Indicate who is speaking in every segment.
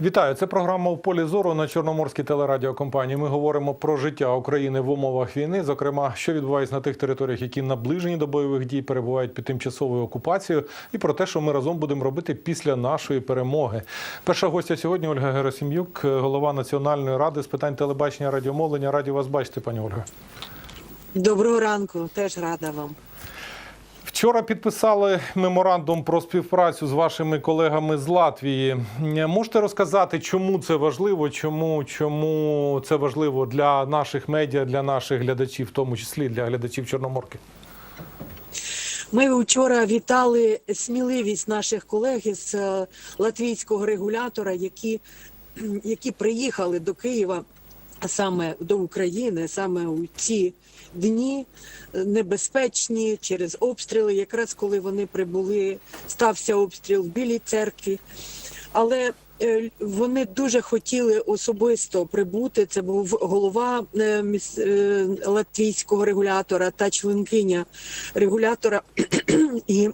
Speaker 1: Вітаю, це програма «В полі зору на Чорноморській телерадіокомпанії. Ми говоримо про життя України в умовах війни, зокрема, що відбувається на тих територіях, які наближені до бойових дій, перебувають під тимчасовою окупацією, і про те, що ми разом будемо робити після нашої перемоги. Перша гостя сьогодні Ольга Герасим'юк, голова Національної ради з питань телебачення радіомовлення. Раді вас бачити, пані Ольга.
Speaker 2: Доброго ранку, теж рада вам.
Speaker 1: Вчора підписали меморандум про співпрацю з вашими колегами з Латвії. Можете розказати, чому це важливо? Чому, чому це важливо для наших медіа, для наших глядачів, в тому числі для глядачів Чорноморки?
Speaker 2: Ми вчора вітали сміливість наших колег із е, латвійського регулятора, які, які приїхали до Києва саме до України, саме у ці дні е, небезпечні через обстріли. Якраз коли вони прибули, стався обстріл в Білій церкві. Але е, вони дуже хотіли особисто прибути. Це був голова е, латвійського регулятора та членкиня регулятора і,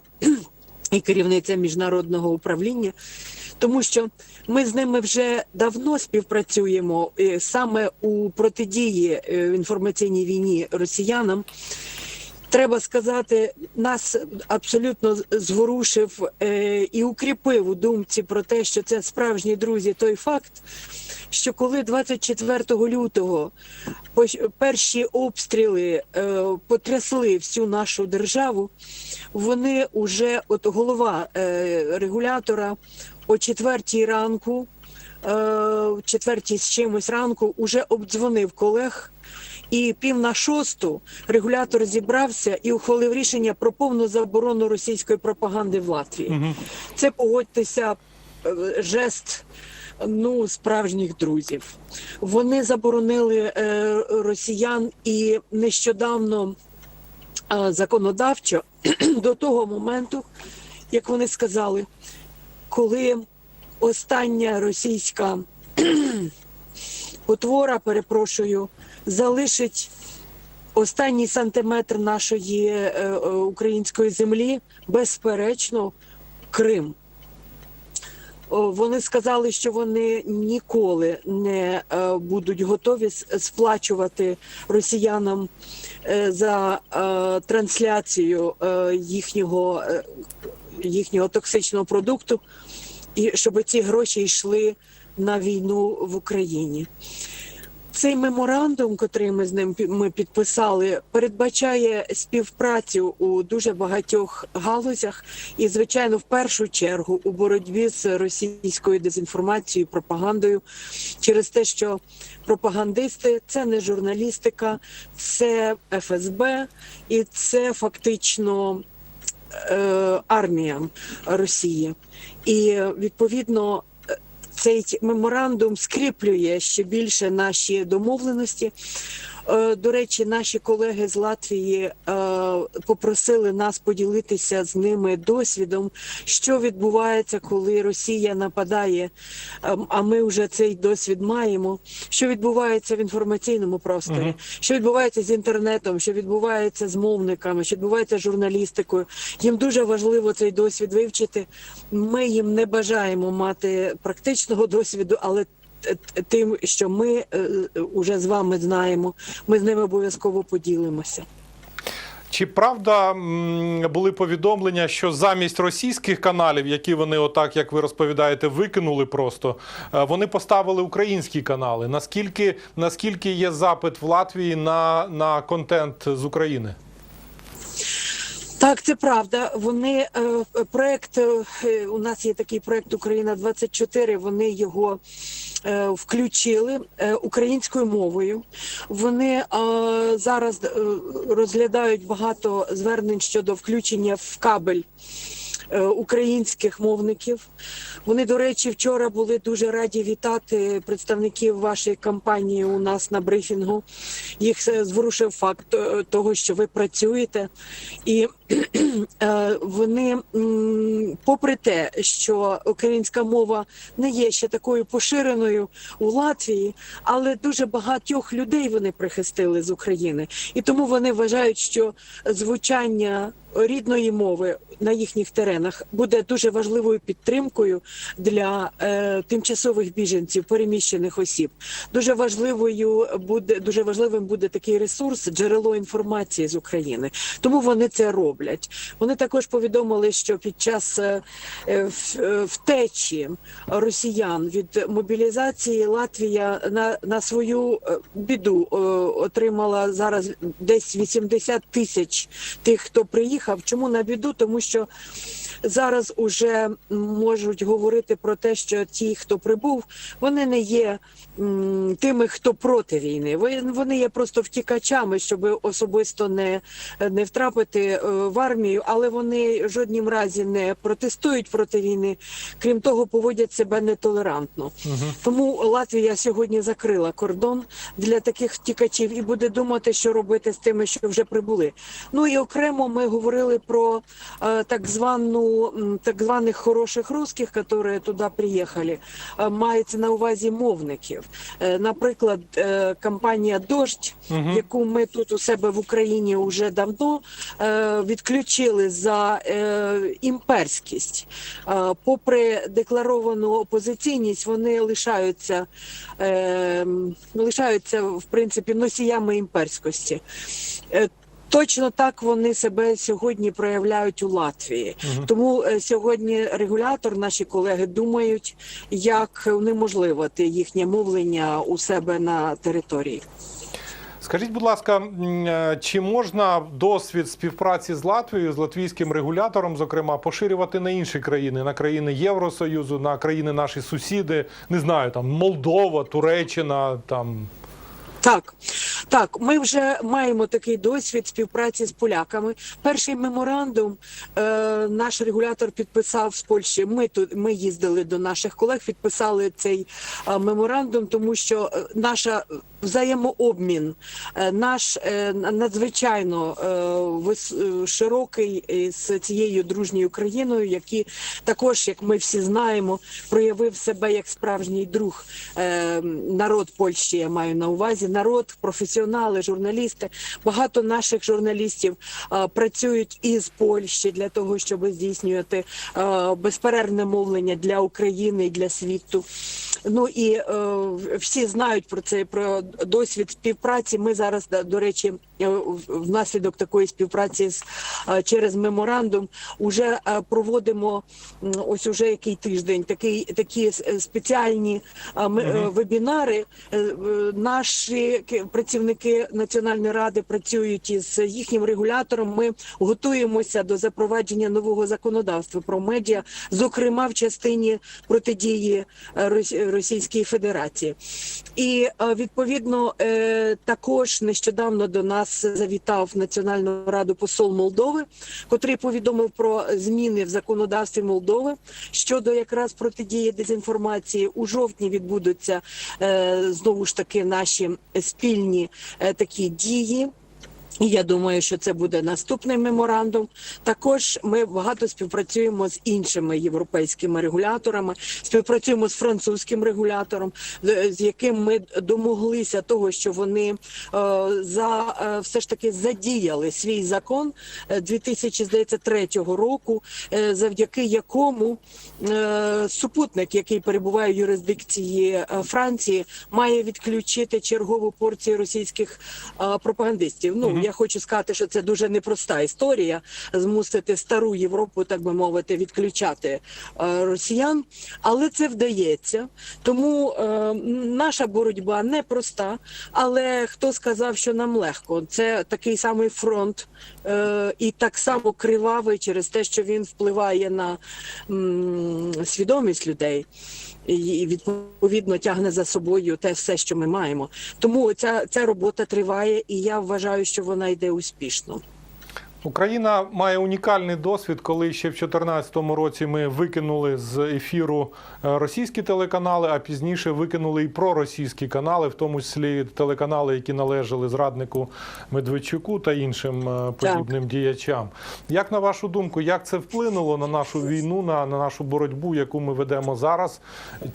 Speaker 2: і керівниця міжнародного управління. Тому що ми з ними вже давно співпрацюємо е, саме у протидії е, інформаційній війні росіянам. Треба сказати, нас абсолютно зворушив е, і укріпив у думці про те, що це справжні друзі. Той факт, що коли 24 лютого перші обстріли е, потрясли всю нашу державу, вони уже, от голова е, регулятора о четвертій ранку, четвертій з чимось ранку, уже обдзвонив колег. І пів на шосту регулятор зібрався і ухвалив рішення про повну заборону російської пропаганди в Латвії. Це погодьтеся е, жест. Ну, справжніх друзів вони заборонили е, росіян і нещодавно е, законодавчо до того моменту, як вони сказали, коли остання російська потвора, перепрошую, залишить останній сантиметр нашої е, е, української землі, безперечно, Крим. Вони сказали, що вони ніколи не е, будуть готові сплачувати росіянам за трансляцію їхнього, їхнього токсичного продукту, і щоб ці гроші йшли на війну в Україні. Цей меморандум, котрий ми з ним ми підписали, передбачає співпрацю у дуже багатьох галузях, і звичайно, в першу чергу у боротьбі з російською дезінформацією, пропагандою, через те, що пропагандисти це не журналістика, це ФСБ, і це фактично е, армія Росії. І відповідно цей меморандум скріплює ще більше наші домовленості. Е, До речі, наші колеги з Латвії е, попросили нас поділитися з ними досвідом, що відбувається, коли Росія нападає. Ем, А ми вже цей досвід маємо. Що відбувається в інформаційному просторі,
Speaker 1: Мгм.
Speaker 2: що відбувається з інтернетом, що відбувається з мовниками, що відбувається з журналістикою. Їм дуже важливо цей досвід вивчити. Ми їм не бажаємо мати практичного досвіду, але тим, що ми е, уже з вами знаємо, ми з ними обов'язково поділимося.
Speaker 1: Чи правда були повідомлення, що замість російських каналів, які вони, отак як ви розповідаєте, викинули просто, е, вони поставили українські канали? Наскільки, наскільки є запит в Латвії на, на контент з України?
Speaker 2: Так, це правда. Вони е, проект е, у нас є такий проект Україна 24 Вони його е, включили е, українською мовою. Вони е, зараз е, розглядають багато звернень щодо включення в кабель. Е, Українських мовників. Вони, до речі, вчора були дуже раді вітати представників вашої компанії у нас на брифінгу. Їх е, зворушив факт е, того, що ви працюєте, і вони, попри те, що українська мова не є ще такою поширеною у Латвії, але дуже багатьох людей вони прихистили з України, і тому вони вважають, що звучання рідної мови на їхніх теренах буде дуже важливою підтримкою для е, тимчасових біженців, переміщених осіб. Дуже важливою буде дуже важливим буде такий ресурс, джерело інформації з України. Тому вони це роблять. Вони також повідомили, що під час е, е, е, втечі росіян від мобілізації Латвія на, на свою е, біду е, отримала зараз десь 80 тисяч тих, хто приїхав. Чому на біду? Тому що зараз уже можуть говорити про те, що ті, хто прибув, вони не є тими, хто проти війни. Вони є просто втікачами, щоб особисто не, не втрапити е, в армію, але вони жоднім разі не протестують проти війни. Крім того, поводять себе нетолерантно. Тому Латвія сьогодні закрила кордон для таких втікачів і буде думати, що робити з тими, що вже прибули. Ну і окремо ми говорили про е, так звану м, так званих хороших русських, які туди приїхали. Е, мається на увазі мовників. Е, наприклад, е, компанія Дождь, яку ми тут у себе в Україні вже давно е, відключили за імперськість. Попри декларовану опозиційність, вони лишаються, лишаються в принципі носіями імперськості. Точно так вони себе сьогодні проявляють у Латвії. Тому е, сьогодні регулятор, наші колеги думають, як унеможливити їхнє мовлення у себе на території.
Speaker 1: Скажіть, будь ласка, е, чи можна досвід співпраці з Латвією, з латвійським регулятором, зокрема, поширювати на інші країни, на країни Євросоюзу, на країни наші сусіди, не знаю, там Молдова, Туреччина, там
Speaker 2: Так, так, ми вже маємо такий досвід співпраці з поляками. Перший меморандум е, наш регулятор підписав з Польщі. Ми тут ми їздили до наших колег, підписали цей е, меморандум, тому що е, наша взаємообмін е, наш е, надзвичайно е, вис- е, широкий з цією дружньою країною, які також, як ми всі знаємо, проявив себе як справжній друг е, народ Польщі. Я маю на увазі народ, професіонали, журналісти. Багато наших журналістів е, працюють із Польщі для того, щоб здійснювати е, безперервне мовлення для України і для світу. Ну і е, всі знають про це про досвід співпраці. Ми зараз до речі, внаслідок такої співпраці з через меморандум уже проводимо ось уже який тиждень такий такі спеціальні м- е, вебінари. Наші ки- працівники національної ради працюють із їхнім регулятором. Ми готуємося до запровадження нового законодавства про медіа, зокрема в частині протидії е, Рос- Російській Федерації. І е, відповідно е, також нещодавно до нас завітав Національну раду посол Молдови, котрий повідомив про зміни в законодавстві Молдови щодо якраз протидії дезінформації. У жовтні відбудуться знову ж таки наші спільні е, такі дії. І я думаю, що це буде наступний меморандум. Також ми багато співпрацюємо з іншими європейськими регуляторами, співпрацюємо з французьким регулятором, з з яким ми домоглися того, що вони е, за е, все ж таки задіяли свій закон е, 2003 року, е, завдяки якому е, супутник, який перебуває в юрисдикції е, Франції, має відключити чергову порцію російських е, пропагандистів. Ну я хочу сказати, що це дуже непроста історія змусити стару Європу, так би мовити, відключати е, росіян, але це вдається. Тому е, наша боротьба непроста. Але хто сказав, що нам легко? Це такий самий фронт е, і так само кривавий через те, що він впливає на свідомість людей. І відповідно тягне за собою те все, що ми маємо. Тому ця, ця робота триває, і я вважаю, що вона йде успішно.
Speaker 1: Україна має унікальний досвід, коли ще в 2014 році ми викинули з ефіру е, російські телеканали, а пізніше викинули і проросійські канали, в тому числі телеканали, які належали зраднику Медведчуку та іншим е, подібним діячам. Як на вашу думку, як це вплинуло на нашу війну, на, на нашу боротьбу, яку ми ведемо зараз?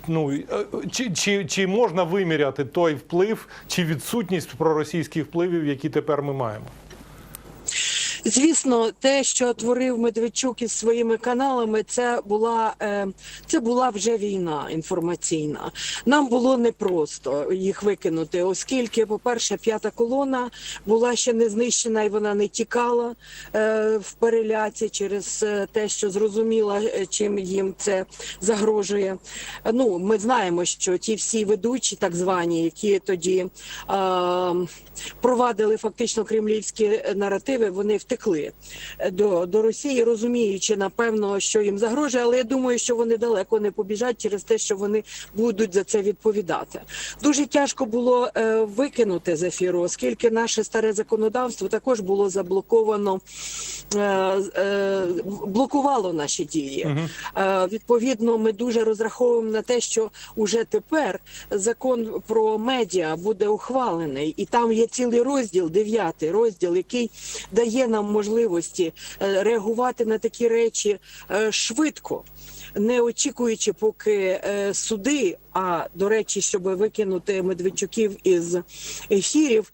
Speaker 1: Ну е, чи, чи, чи можна виміряти той вплив чи відсутність проросійських впливів, які тепер ми маємо?
Speaker 2: Звісно, те, що творив Медведчук із своїми каналами, це була е, це була вже війна інформаційна. Нам було непросто їх викинути, оскільки, по-перше, п'ята колона була ще не знищена і вона не тікала е, в переляці через е, те, що зрозуміла, чим їм це загрожує. Ну, ми знаємо, що ті всі ведучі, так звані, які тоді провадили фактично кремлівські наративи, вони втекли до, до Росії, розуміючи напевно, що їм загрожує, але я думаю, що вони далеко не побіжать через те, що вони будуть за це відповідати. Дуже тяжко було е, викинути з ефіру, оскільки наше старе законодавство також було заблоковано, е, е, блокувало наші дії. Е, Відповідно, ми дуже розраховуємо на те, що уже тепер закон про медіа буде ухвалений, і там є цілий розділ, дев'ятий розділ, який дає нам можливості е, реагувати на такі речі е, швидко. Не очікуючи, поки е, суди, а до речі, щоб викинути Медведчуків із ефірів,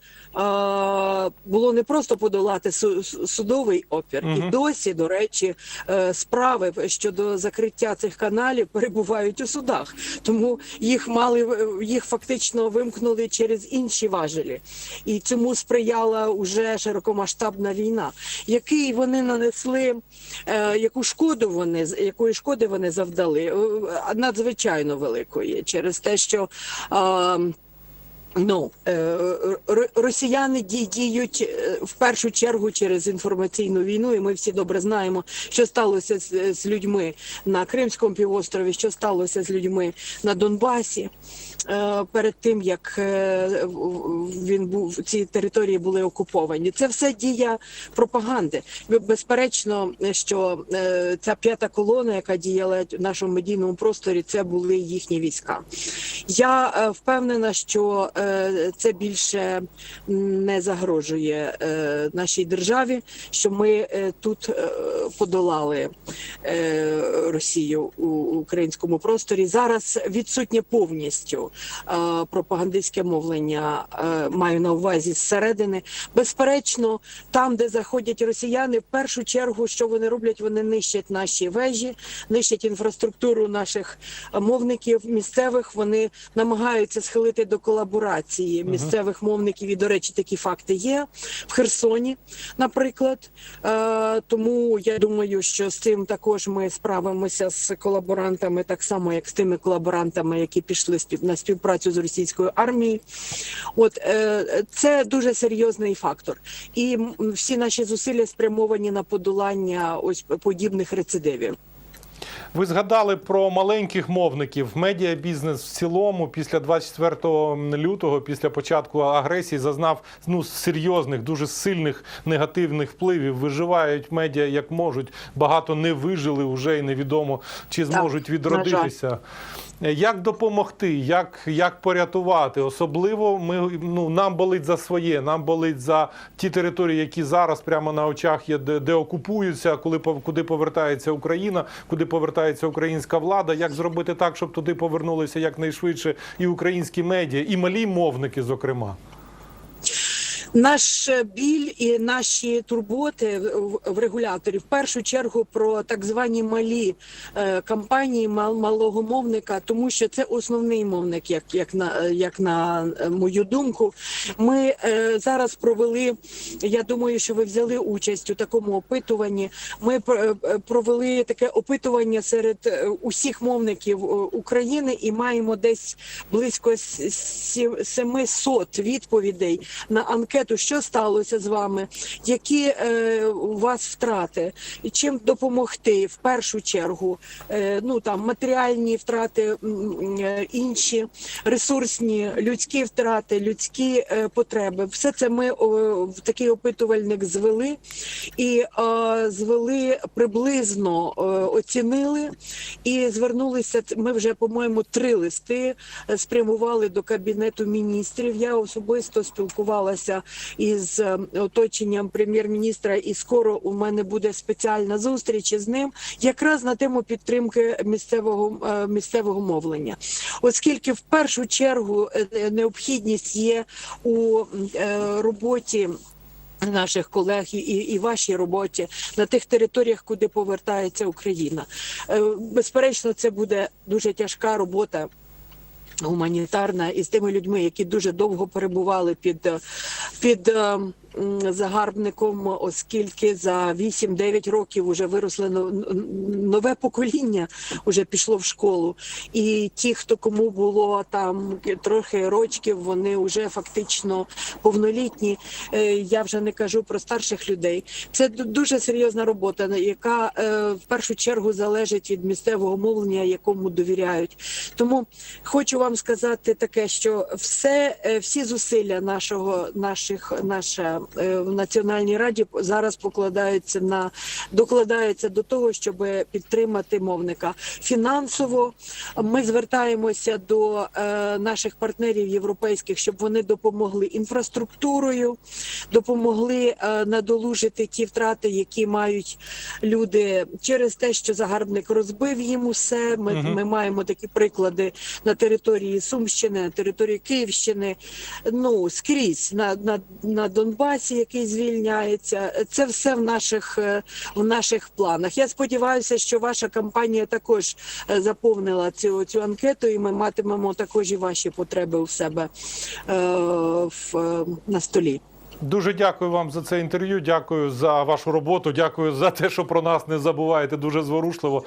Speaker 2: було не просто подолати су- су- судовий опір, і досі, до речі, е, справи щодо закриття цих каналів перебувають у судах. Тому їх мали їх фактично вимкнули через інші важелі, і цьому сприяла уже широкомасштабна війна, який вони нанесли, е, яку шкоду вони якої шкоди вони завдали, е, надзвичайно великої через те, що. е, Ну е, росіяни ді- діють е, в першу чергу через інформаційну війну, і ми всі добре знаємо, що сталося з людьми на Кримському півострові, що сталося з людьми на Донбасі. Е, Перед тим як е, він був ці території були окуповані, це все дія пропаганди. Безперечно, що е, ця п'ята колона, яка діяла в нашому медійному просторі, це були їхні війська. Я впевнена, що це більше не загрожує нашій державі, що ми тут подолали Росію у українському просторі. Зараз відсутнє повністю е, пропагандистське мовлення. е, Маю на увазі зсередини. Безперечно, там, де заходять росіяни, в першу чергу, що вони роблять, вони нищать наші вежі, нищать інфраструктуру наших е, мовників місцевих. Вони намагаються схилити до колаборації місцевих мовників. І, до речі, такі факти є в Херсоні, наприклад. Е, Тому я думаю, що з цим також ми справимося з колаборантами, так само як з тими колаборантами, які пішли спів- на співпрацю з російською армією. От е, це дуже серйозний фактор, і всі наші зусилля спрямовані на подолання ось подібних рецидивів.
Speaker 1: Ви згадали про маленьких мовників. Медіабізнес в цілому після 24 лютого, після початку агресії, зазнав ну серйозних, дуже сильних негативних впливів. Виживають медіа як можуть. Багато не вижили вже і невідомо чи зможуть відродитися. Як допомогти, як, як порятувати? Особливо ми ну нам болить за своє, нам болить за ті території, які зараз прямо на очах є, де, де окупуються, коли куди повертається Україна, куди повертається українська влада. Як зробити так, щоб туди повернулися якнайшвидше і українські медіа, і малі мовники, зокрема.
Speaker 2: Наш біль і наші турботи в- регуляторів в першу чергу про так звані малі е, кампанії мал, малого мовника, тому що це основний мовник, як, як на як на е, мою думку. Ми е, зараз провели. Я думаю, що ви взяли участь у такому опитуванні. Ми пр- провели таке опитування серед усіх мовників України і маємо десь близько с- 700 відповідей на анкету, що сталося з вами, які е, у вас втрати, і чим допомогти в першу чергу. Е, ну там матеріальні втрати, е, інші ресурсні, людські втрати, людські е, потреби. Все це ми о, в такий опитувальник звели і е, звели приблизно е, оцінили і звернулися. Ми вже по-моєму три листи е, спрямували до кабінету міністрів. Я особисто спілкувалася із е, оточенням прем'єр-міністра, і скоро у мене буде спеціальна зустріч із ним, якраз на тему підтримки місцевого е, місцевого мовлення, оскільки в першу чергу е, необхідність є у роботі. Наших колег і, і вашій роботі на тих територіях, куди повертається Україна. Безперечно, це буде дуже тяжка робота гуманітарна із тими людьми, які дуже довго перебували під, е, під е, загарбником, оскільки за 8-9 років вже виросло нове покоління, вже пішло в школу. І ті, хто кому було там трохи рочків, вони вже фактично повнолітні. Е, Я вже не кажу про старших людей. Це дуже серйозна робота, яка е, в першу чергу залежить від місцевого мовлення, якому довіряють. Тому хочу вам сказати таке, що все, е, всі зусилля нашого, наших, наша в Національній раді зараз покладаються на докладаються до того, щоб підтримати мовника фінансово. Ми звертаємося до е, наших партнерів європейських, щоб вони допомогли інфраструктурою, допомогли е, надолужити ті втрати, які мають люди через те, що загарбник розбив їм усе. Ми,
Speaker 1: Мгм.
Speaker 2: ми маємо такі приклади на території Сумщини, на території Київщини. Ну скрізь на, на, на Донбасі, який звільняється. Це все в наших е, в наших планах. Я сподіваюся, що ваша кампанія також е, заповнила цю цю анкету, і ми матимемо також і ваші потреби у себе е, в, е, на столі.
Speaker 1: Дуже дякую вам за це інтерв'ю. Дякую за вашу роботу. Дякую за те, що про нас не забуваєте. Дуже зворушливо.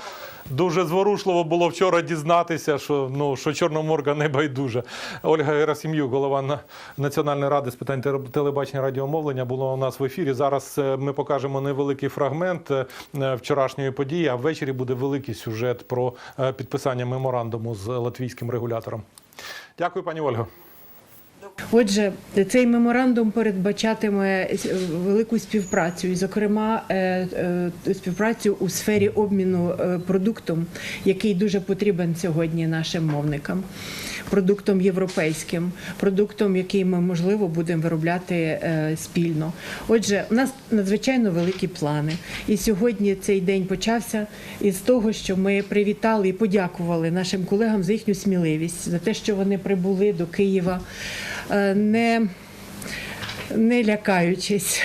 Speaker 1: Дуже зворушливо було вчора дізнатися, що ну що Чорноморка не байдуже. Ольга Герасим'юк, голова Національної ради з питань телебачення радіомовлення, була у нас в ефірі. Зараз е, ми покажемо невеликий фрагмент е, вчорашньої події. А ввечері буде великий сюжет про е, підписання меморандуму з латвійським регулятором. Дякую, пані Ольго.
Speaker 3: Отже, цей меморандум передбачатиме е, велику співпрацю, і, зокрема, е, е, співпрацю у сфері обміну продуктом, який дуже потрібен сьогодні нашим мовникам. Продуктом європейським, продуктом, який ми можливо будемо виробляти е, спільно. Отже, у нас надзвичайно великі плани. І сьогодні цей день почався із того, що ми привітали і подякували нашим колегам за їхню сміливість, за те, що вони прибули до Києва, е, не не лякаючись